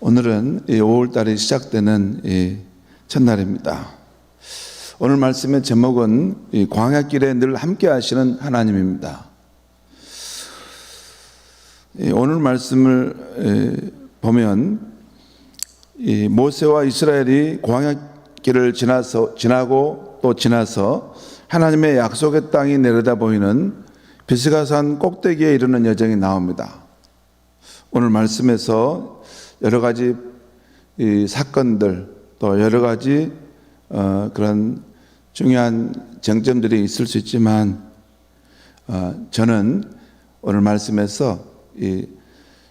오늘은 5월달에 시작되는 이 첫날입니다. 오늘 말씀의 제목은 이 광야길에 늘 함께 하시는 하나님입니다. 이 오늘 말씀을 에, 보면 이 모세와 이스라엘이 광야길을 지나서 지나고 또 지나서 하나님의 약속의 땅이 내려다 보이는 비스가산 꼭대기에 이르는 여정이 나옵니다. 오늘 말씀에서 여러 가지 이 사건들 또 여러 가지 어, 그런 중요한 쟁점들이 있을 수 있지만 어, 저는 오늘 말씀에서 이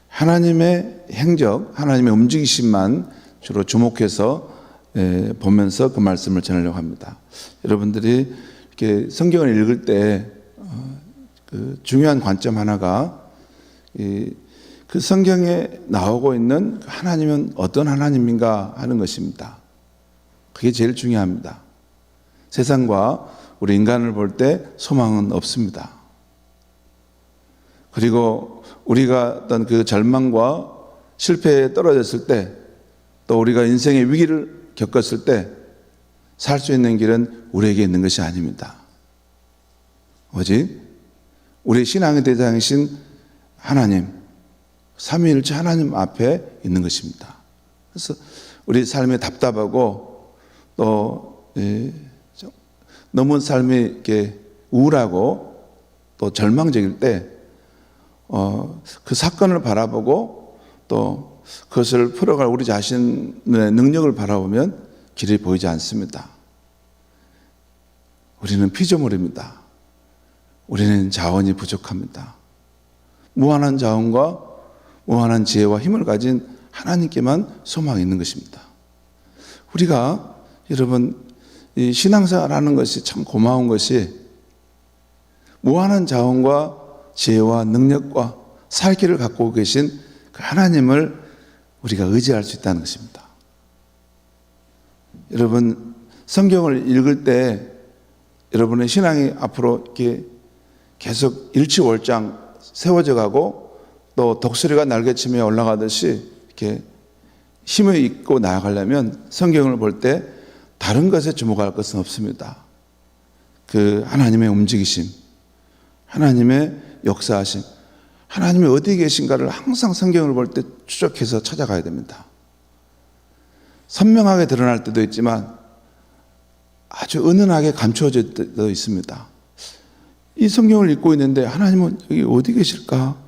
하나님의 행적, 하나님의 움직이심만 주로 주목해서 에, 보면서 그 말씀을 전하려고 합니다. 여러분들이 이렇게 성경을 읽을 때 어, 그 중요한 관점 하나가 이, 그 성경에 나오고 있는 하나님은 어떤 하나님인가 하는 것입니다. 그게 제일 중요합니다. 세상과 우리 인간을 볼 때 소망은 없습니다. 그리고 우리가 어떤 그 절망과 실패에 떨어졌을 때 또 우리가 인생의 위기를 겪었을 때 살 수 있는 길은 우리에게 있는 것이 아닙니다. 오직 우리 신앙의 대장이신 하나님, 삼위일체 하나님 앞에 있는 것입니다. 그래서 우리 삶이 답답하고 또 예, 너무 삶이 이렇게 우울하고 또 절망적일 때, 어, 그 사건을 바라보고 또 그것을 풀어갈 우리 자신의 능력을 바라보면 길이 보이지 않습니다. 우리는 피조물입니다. 우리는 자원이 부족합니다. 무한한 자원과 무한한 지혜와 힘을 가진 하나님께만 소망이 있는 것입니다. 우리가 여러분 이 신앙생활하는 것이 참 고마운 것이 무한한 자원과 지혜와 능력과 살 길을 갖고 계신 그 하나님을 우리가 의지할 수 있다는 것입니다. 여러분 성경을 읽을 때 여러분의 신앙이 앞으로 이렇게 계속 일치월장 세워져 가고 또 독수리가 날개치며 올라가듯이 이렇게 힘을 입고 나아가려면 성경을 볼 때 다른 것에 주목할 것은 없습니다. 그 하나님의 움직이심, 하나님의 역사하심, 하나님이 어디 계신가를 항상 성경을 볼 때 추적해서 찾아가야 됩니다. 선명하게 드러날 때도 있지만 아주 은은하게 감추어질 때도 있습니다. 이 성경을 읽고 있는데 하나님은 여기 어디 계실까?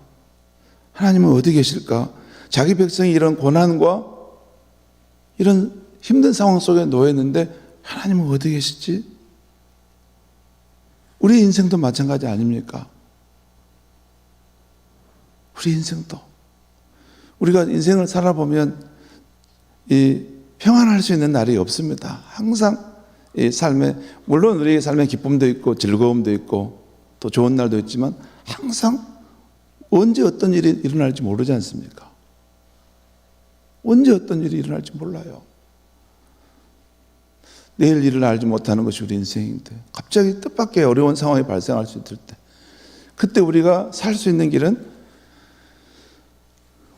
하나님은 어디 계실까? 자기 백성이 이런 고난과 이런 힘든 상황 속에 놓였는데 하나님은 어디 계시지? 우리 인생도 마찬가지 아닙니까? 우리 인생도 우리가 인생을 살아보면 이 평안할 수 있는 날이 없습니다. 항상 이 삶에 물론 우리의 삶에 기쁨도 있고 즐거움도 있고 또 좋은 날도 있지만 항상 언제 어떤 일이 일어날지 모르지 않습니까? 언제 어떤 일이 일어날지 몰라요. 내일 일을 알지 못하는 것이 우리 인생인데 갑자기 뜻밖의 어려운 상황이 발생할 수 있을 때 그때 우리가 살 수 있는 길은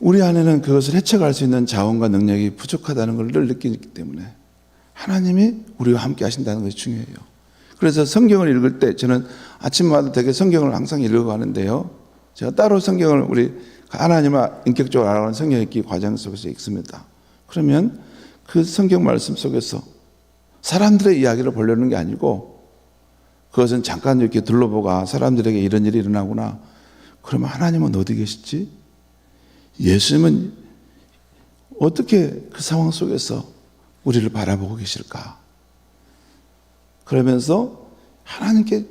우리 안에는 그것을 해쳐갈 수 있는 자원과 능력이 부족하다는 걸 늘 느끼기 때문에 하나님이 우리와 함께 하신다는 것이 중요해요. 그래서 성경을 읽을 때 저는 아침마다 되게 성경을 항상 읽어가는데요. 제가 따로 성경을 우리 하나님을 인격적으로 알아가는 성경 읽기 과정 속에서 읽습니다. 그러면 그 성경 말씀 속에서 사람들의 이야기를 보려는 게 아니고 그것은 잠깐 이렇게 둘러보고 아, 사람들에게 이런 일이 일어나구나. 그러면 하나님은 어디 계시지? 예수님은 어떻게 그 상황 속에서 우리를 바라보고 계실까? 그러면서 하나님께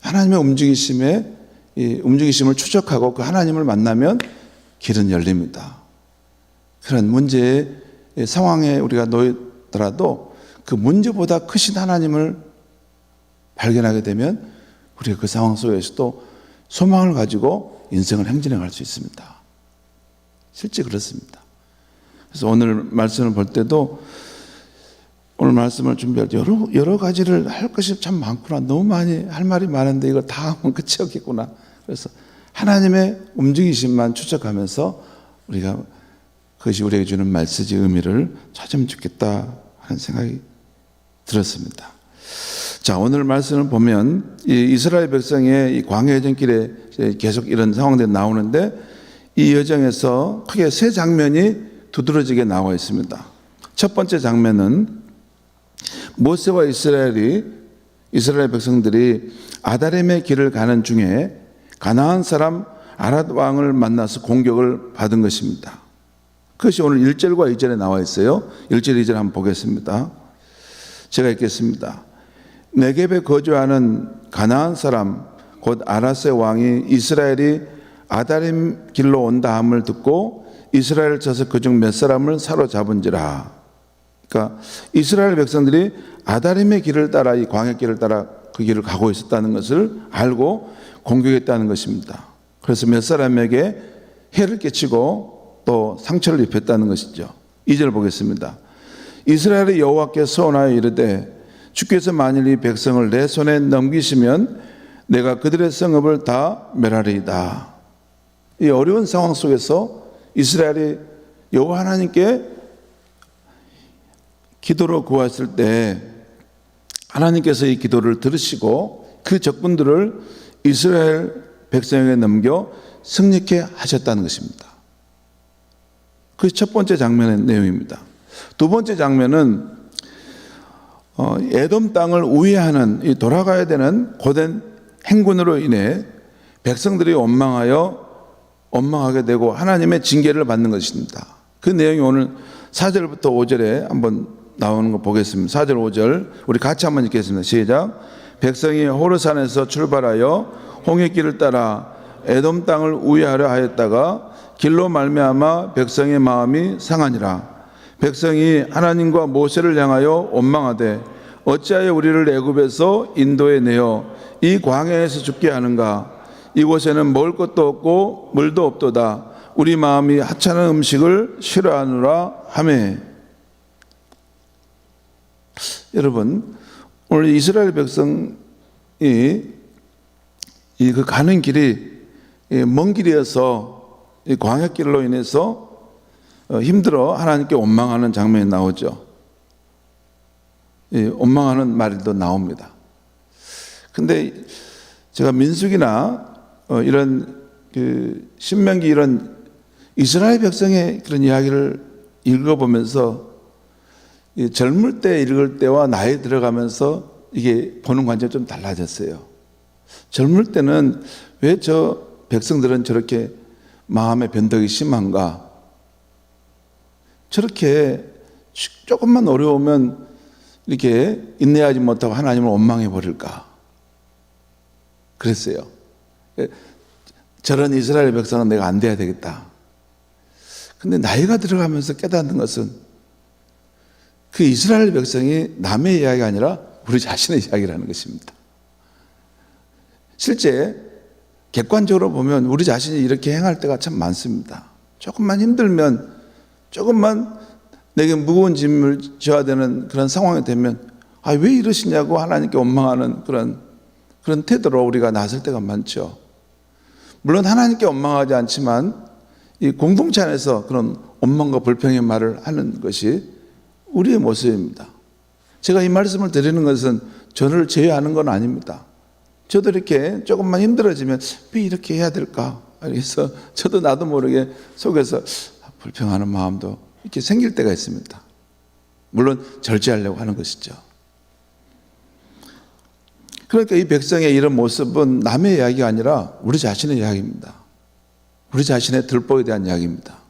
하나님의 움직이심에 이 움직이심을 추적하고 그 하나님을 만나면 길은 열립니다. 그런 문제의 상황에 우리가 놓였더라도 그 문제보다 크신 하나님을 발견하게 되면 우리가 그 상황 속에서도 소망을 가지고 인생을 행진해 갈 수 있습니다. 실제 그렇습니다. 그래서 오늘 말씀을 볼 때도 오늘 말씀을 준비할 때 여러, 여러 가지를 할 것이 참 많구나. 너무 많이 할 말이 많은데 이거 다 하면 끝이 없겠구나. 그래서 하나님의 움직이심만 추적하면서 우리가 그것이 우리에게 주는 말씀의 의미를 찾으면 좋겠다 하는 생각이 들었습니다. 자, 오늘 말씀을 보면 이 이스라엘 백성의 이 광야 여정길에 계속 이런 상황들이 나오는데 이 여정에서 크게 세 장면이 두드러지게 나와 있습니다. 첫 번째 장면은 모세와 이스라엘이 이스라엘 백성들이 아다렘의 길을 가는 중에 가나안 사람 아랏 왕을 만나서 공격을 받은 것입니다. 그것이 오늘 1절과 2절에 나와 있어요. 1절, 2절 한번 보겠습니다. 제가 읽겠습니다. 네겝에 거주하는 가나안 사람 곧 아라스의 왕이 이스라엘이 아다림 길로 온다 함을 듣고 이스라엘 쳐서 그중 몇 사람을 사로잡은지라. 그러니까 이스라엘 백성들이 아다림의 길을 따라 이 광야 길을 따라 그 길을 가고 있었다는 것을 알고 공격했다는 것입니다. 그래서 몇 사람에게 해를 끼치고 또 상처를 입혔다는 것이죠. 2절 보겠습니다. 이스라엘의 여호와께 소원하여 이르되 주께서 만일 이 백성을 내 손에 넘기시면 내가 그들의 성읍을 다 멸하리이다. 이 어려운 상황 속에서 이스라엘이 여호와 하나님께 기도로 구했을 때 하나님께서 이 기도를 들으시고 그 적군들을 이스라엘 백성에게 넘겨 승리케 하셨다는 것입니다. 그 첫 번째 장면의 내용입니다. 두 번째 장면은 어, 에돔 땅을 우회하는 이 돌아가야 되는 고된 행군으로 인해 백성들이 원망하여 원망하게 되고 하나님의 징계를 받는 것입니다. 그 내용이 오늘 4절부터 5절에 한번 나오는 거 보겠습니다. 4절 5절 우리 같이 한번 읽겠습니다. 시작. 백성이 호르산에서 출발하여 홍해길을 따라 에돔 땅을 우회하려 하였다가 길로 말미암아 백성의 마음이 상하니라. 백성이 하나님과 모세를 향하여 원망하되 어찌하여 우리를 애굽에서 인도에 내어 이 광야에서 죽게 하는가 이곳에는 먹을 것도 없고 물도 없도다 우리 마음이 하찮은 음식을 싫어하노라 하매 여러분 오늘 이스라엘 백성이 이그 가는 길이 이먼 길이어서 이 광야길로 인해서 어, 힘들어 하나님께 원망하는 장면이 나오죠. 예, 원망하는 말도 나옵니다. 근데 제가 민숙이나 어, 이런 그 신명기 이런 이스라엘 백성의 그런 이야기를 읽어보면서 이 젊을 때 읽을 때와 나이 들어가면서 이게 보는 관점이 좀 달라졌어요. 젊을 때는 왜 저 백성들은 저렇게 마음의 변덕이 심한가? 저렇게 조금만 어려우면 이렇게 인내하지 못하고 하나님을 원망해 버릴까? 그랬어요. 저런 이스라엘 백성은 내가 안 돼야 되겠다. 근데 나이가 들어가면서 깨닫는 것은 그 이스라엘 백성이 남의 이야기가 아니라 우리 자신의 이야기라는 것입니다. 실제 객관적으로 보면 우리 자신이 이렇게 행할 때가 참 많습니다. 조금만 힘들면 조금만 내게 무거운 짐을 져야 되는 그런 상황이 되면 아, 왜 이러시냐고 하나님께 원망하는 그런 그런 태도로 우리가 나설 때가 많죠. 물론 하나님께 원망하지 않지만 이 공동체 안에서 그런 원망과 불평의 말을 하는 것이 우리의 모습입니다. 제가 이 말씀을 드리는 것은 저를 제외하는 건 아닙니다. 저도 이렇게 조금만 힘들어지면 왜 이렇게 해야 될까? 그래서 저도 나도 모르게 속에서 불평하는 마음도 이렇게 생길 때가 있습니다. 물론 절제하려고 하는 것이죠. 그러니까 이 백성의 이런 모습은 남의 이야기가 아니라 우리 자신의 이야기입니다. 우리 자신의 들보에 대한 이야기입니다.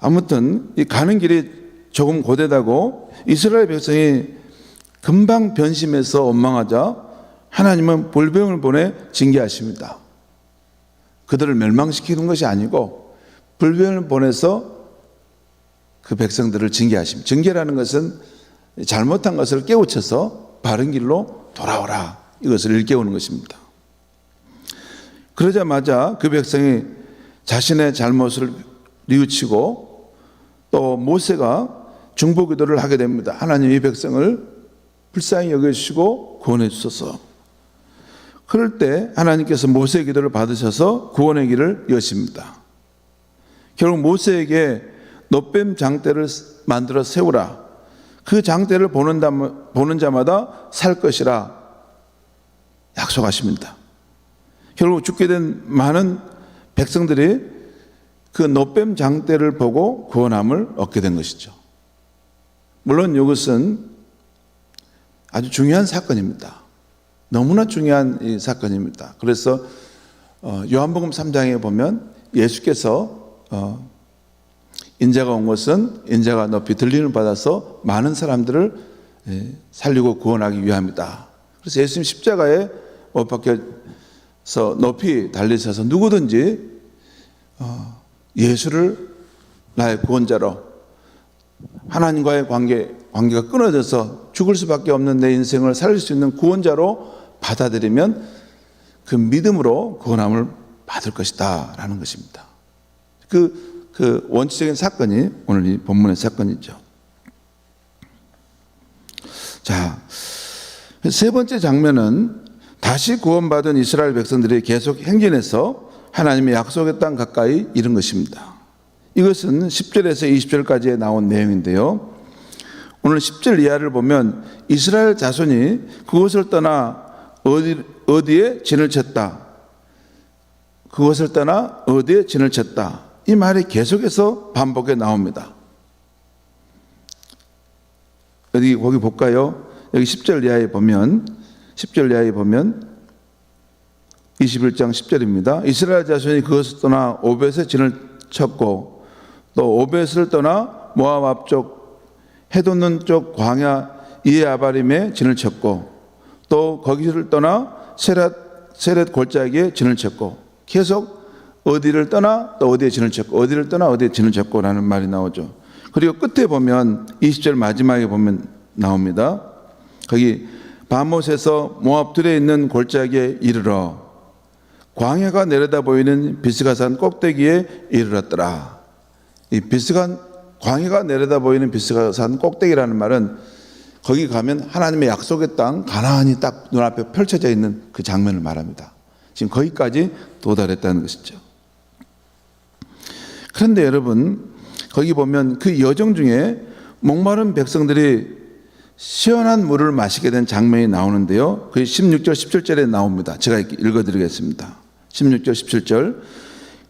아무튼 이 가는 길이 조금 고되다고 이스라엘 백성이 금방 변심해서 원망하자 하나님은 볼병을 보내 징계하십니다. 그들을 멸망시키는 것이 아니고 불변을 보내서 그 백성들을 징계하십니다. 징계라는 것은 잘못한 것을 깨우쳐서 바른 길로 돌아오라 이것을 일깨우는 것입니다. 그러자마자 그 백성이 자신의 잘못을 뉘우치고 또 모세가 중보 기도를 하게 됩니다. 하나님 이 백성을 불쌍히 여기시고 구원해 주소서. 그럴 때 하나님께서 모세의 기도를 받으셔서 구원의 길을 여십니다. 결국 모세에게 노뱀 장대를 만들어 세우라. 그 장대를 보는, 다, 보는 자마다 살 것이라 약속하십니다. 결국 죽게 된 많은 백성들이 그 노뱀 장대를 보고 구원함을 얻게 된 것이죠. 물론 이것은 아주 중요한 사건입니다. 너무나 중요한 이 사건입니다. 그래서 어, 요한복음 3장에 보면 예수께서 어, 인자가 온 것은 인자가 높이 들림을 받아서 많은 사람들을 예, 살리고 구원하기 위함이다. 그래서 예수님 십자가에 못 박혀서 높이 달리셔서 누구든지 어, 예수를 나의 구원자로 하나님과의 관계 관계가 끊어져서 죽을 수밖에 없는 내 인생을 살릴 수 있는 구원자로 받아들이면 그 믿음으로 구원함을 받을 것이다라는 것입니다. 그, 그 원칙적인 사건이 오늘 이 본문의 사건이죠. 자, 세 번째 장면은 다시 구원받은 이스라엘 백성들이 계속 행진해서 하나님의 약속의 땅 가까이 이른 것입니다. 이것은 10절에서 20절까지에 나온 내용인데요. 오늘 10절 이하를 보면 이스라엘 자손이 그곳을 떠나 어디, 어디에 진을 쳤다. 그것을 떠나 어디에 진을 쳤다. 이 말이 계속해서 반복해 나옵니다. 어디 거기 볼까요? 여기 10절 이하에 보면 10절 이하에 보면 21장 10절입니다. 이스라엘 자손이 그것을 떠나 오벳에 진을 쳤고 또 오벳을 떠나 모압 앞쪽 해돋는 쪽 광야 이에아바림에 진을 쳤고 또 거기를 떠나 세렛 세렛 골짜기에 진을 쳤고 계속 어디를 떠나 또 어디에 진을 쳤고 어디를 떠나 어디에 진을 쳤고라는 말이 나오죠. 그리고 끝에 보면 20절 마지막에 보면 나옵니다. 거기 바못에서 모압 들에 있는 골짜기에 이르러 광야가 내려다 보이는 비스가산 꼭대기에 이르렀더라. 이 비스간 광야가 내려다 보이는 비스가산 꼭대기라는 말은 거기 가면 하나님의 약속의 땅 가나안이 딱 눈앞에 펼쳐져 있는 그 장면을 말합니다. 지금 거기까지 도달했다는 것이죠. 그런데 여러분 거기 보면 그 여정 중에 목마른 백성들이 시원한 물을 마시게 된 장면이 나오는데요. 그 16절 17절에 나옵니다. 제가 읽어드리겠습니다. 16절 17절.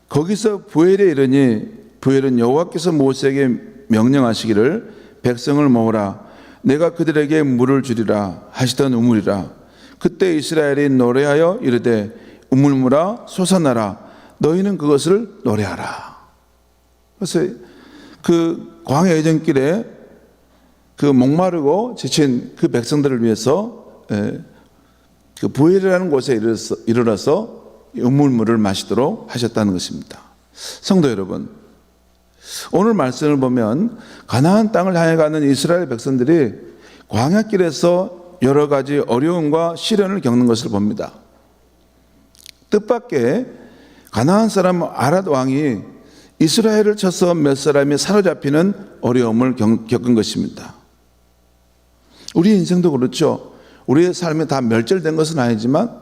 거기서 부엘에 이르니 부엘은 여호와께서 모세에게 명령하시기를 백성을 모으라. 내가 그들에게 물을 주리라 하시던 우물이라. 그때 이스라엘이 노래하여 이르되 우물물아 솟아나라. 너희는 그것을 노래하라. 그래서 그 광야 예정길에 그 목마르고 지친 그 백성들을 위해서 예, 그 부엘이라는 곳에 이르러서, 우물물을 마시도록 하셨다는 것입니다. 성도 여러분, 오늘 말씀을 보면 가나안 땅을 향해 가는 이스라엘 백성들이 광야길에서 여러 가지 어려움과 시련을 겪는 것을 봅니다. 뜻밖의 가나안 사람 아랏 왕이 이스라엘을 쳐서 몇 사람이 사로잡히는 어려움을 겪은 것입니다. 우리 인생도 그렇죠. 우리의 삶이 다 멸절된 것은 아니지만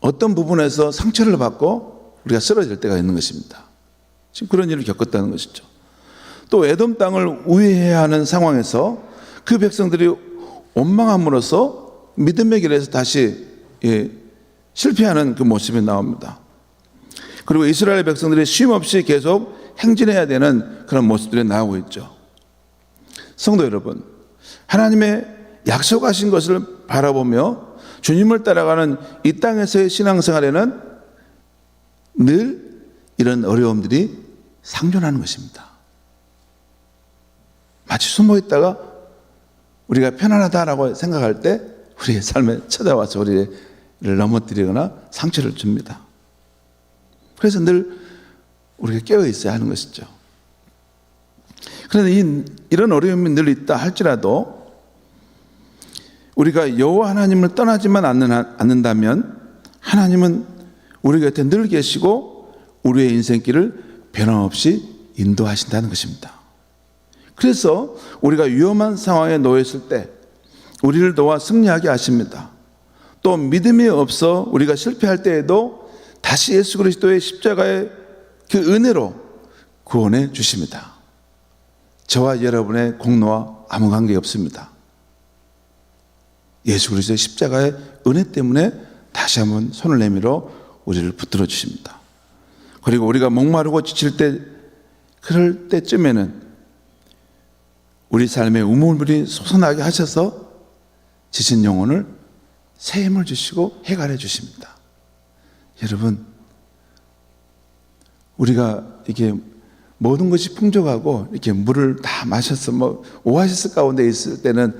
어떤 부분에서 상처를 받고 우리가 쓰러질 때가 있는 것입니다. 지금 그런 일을 겪었다는 것이죠. 또 에돔 땅을 우회해야 하는 상황에서 그 백성들이 원망함으로써 믿음의 길에서 다시 예, 실패하는 그 모습이 나옵니다. 그리고 이스라엘 백성들이 쉼 없이 계속 행진해야 되는 그런 모습들이 나오고 있죠. 성도 여러분, 하나님의 약속하신 것을 바라보며 주님을 따라가는 이 땅에서의 신앙생활에는 늘 이런 어려움들이 상존하는 것입니다. 마치 숨어 있다가 우리가 편안하다라고 생각할 때 우리의 삶에 찾아와서 우리를 넘어뜨리거나 상처를 줍니다. 그래서 늘 우리가 깨어 있어야 하는 것이죠. 그런데 이, 이런 어려움이 늘 있다 할지라도 우리가 여호와 하나님을 떠나지만 않는, 않는다면 하나님은 우리 곁에 늘 계시고 우리의 인생길을 변함없이 인도하신다는 것입니다. 그래서 우리가 위험한 상황에 놓였을 때 우리를 도와 승리하게 하십니다. 또 믿음이 없어 우리가 실패할 때에도 다시 예수 그리스도의 십자가의 그 은혜로 구원해 주십니다. 저와 여러분의 공로와 아무 관계 없습니다. 예수 그리스도의 십자가의 은혜 때문에 다시 한번 손을 내밀어 우리를 붙들어 주십니다. 그리고 우리가 목마르고 지칠 때 그럴 때쯤에는 우리 삶의 우물물이 솟아나게 하셔서 지친 영혼을 새 힘을 주시고 해갈해 주십니다. 여러분, 우리가 이게 모든 것이 풍족하고 이렇게 물을 다 마셔서 뭐 오아시스 가운데 있을 때는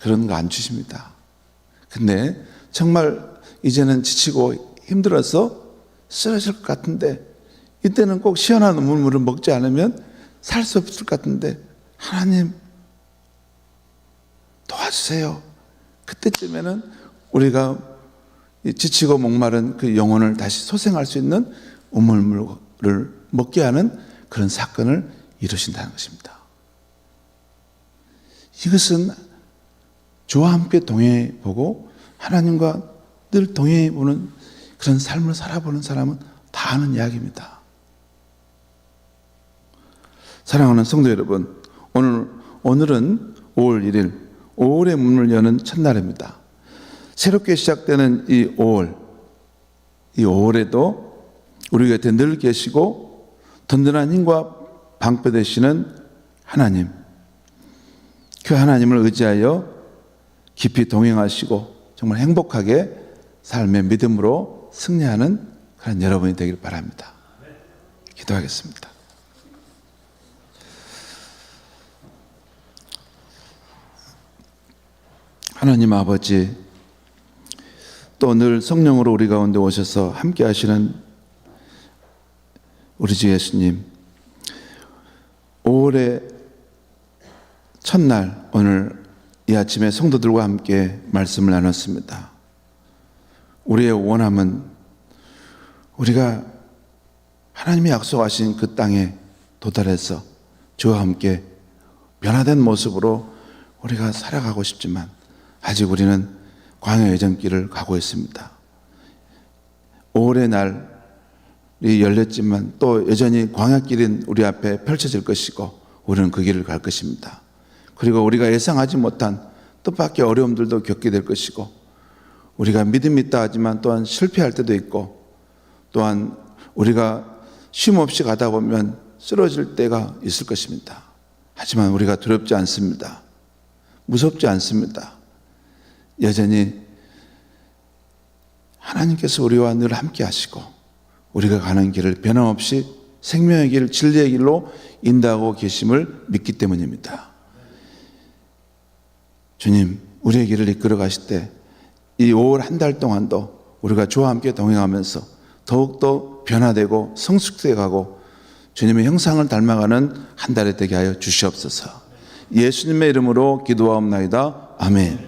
그런 거 안 주십니다. 근데 정말 이제는 지치고 힘들어서 쓰러질 것 같은데 이때는 꼭 시원한 우물물을 먹지 않으면 살 수 없을 것 같은데 하나님 도와주세요. 그때쯤에는 우리가 이 지치고 목마른 그 영혼을 다시 소생할 수 있는 우물물을 먹게 하는 그런 사건을 이루신다는 것입니다. 이것은 주와 함께 동행해 보고 하나님과 늘 동행해 보는 그런 삶을 살아보는 사람은 다 아는 이야기입니다. 사랑하는 성도 여러분, 오늘 오늘은 5월 1일 5월의 문을 여는 첫날입니다. 새롭게 시작되는 이 5월, 이 5월에도 우리 곁에 늘 계시고 든든한 힘과 방패 되시는 하나님, 그 하나님을 의지하여 깊이 동행하시고 정말 행복하게 삶의 믿음으로 승리하는 그런 여러분이 되길 바랍니다. 기도하겠습니다. 하나님 아버지, 또 늘 성령으로 우리 가운데 오셔서 함께 하시는 우리 주 예수님, 5월의 첫날 오늘 이 아침에 성도들과 함께 말씀을 나눴습니다. 우리의 원함은 우리가 하나님이 약속하신 그 땅에 도달해서 주와 함께 변화된 모습으로 우리가 살아가고 싶지만 아직 우리는 광야 여정길을 가고 있습니다. 5월의 날이 열렸지만 또 여전히 광야길인 우리 앞에 펼쳐질 것이고 우리는 그 길을 갈 것입니다. 그리고 우리가 예상하지 못한 뜻밖의 어려움들도 겪게 될 것이고 우리가 믿음이 있다 하지만 또한 실패할 때도 있고 또한 우리가 쉼 없이 가다 보면 쓰러질 때가 있을 것입니다. 하지만 우리가 두렵지 않습니다. 무섭지 않습니다. 여전히 하나님께서 우리와 늘 함께 하시고 우리가 가는 길을 변함없이 생명의 길, 진리의 길로 인도하고 계심을 믿기 때문입니다. 주님, 우리의 길을 이끌어 가실 때 이 5월 한 달 동안도 우리가 주와 함께 동행하면서 더욱더 변화되고 성숙돼 가고 주님의 형상을 닮아가는 한 달이 되게 하여 주시옵소서. 예수님의 이름으로 기도하옵나이다. 아멘.